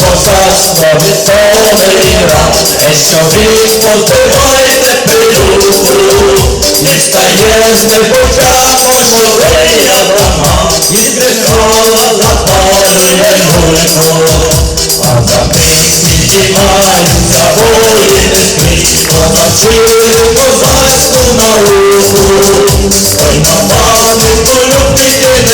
козацтво відтворила, що вік позбивайте пилюку, не стає з небуття можливий Авраама, і збрехала запалює гульку. А за мить підіймаються воїни скрізь, поночили козацьку науку. Ой, мамами полюбити не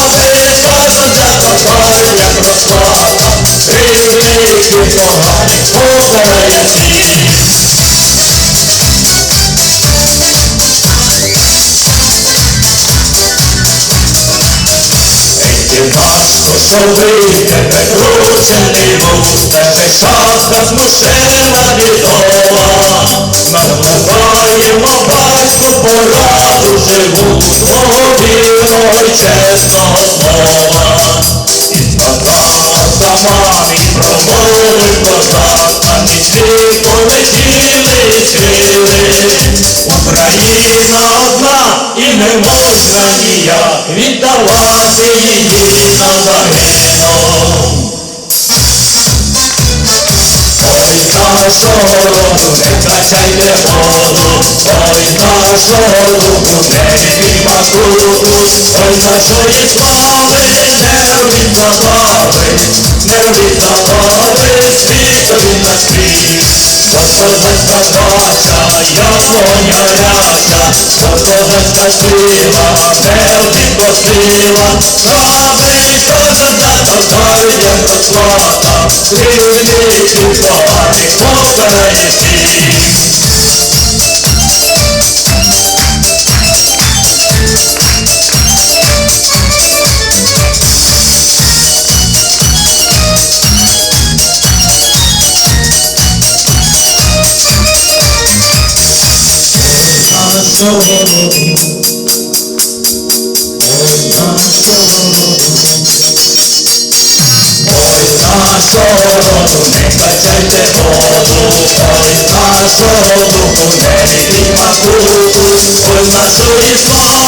Ти важко, що ви тебе кручений був, тебе шапка змушена не можна ніяк віддавати її на загину. Ой, з нашого роду не качайте воду, ой, нашого духу не йдіть матуку, ой, нашої слави не забави, не забави, бача, як вогонь гаряча, бо козацька сила, не відпустила, до розплата, Кривників поганих покарає всіх. Нашого роду, ой,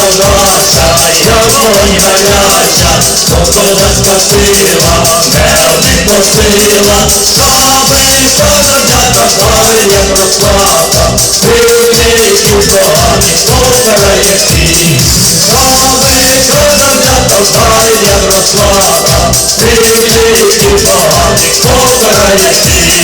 козацька бача, як вогонь гаряча, бо козацька сила, не відпустила, Шаби козаця товкали, як розплата, Кривників поганих покарає всіх. Шаби козаця товкали, як розплата, Кривників поганих покарає всіх.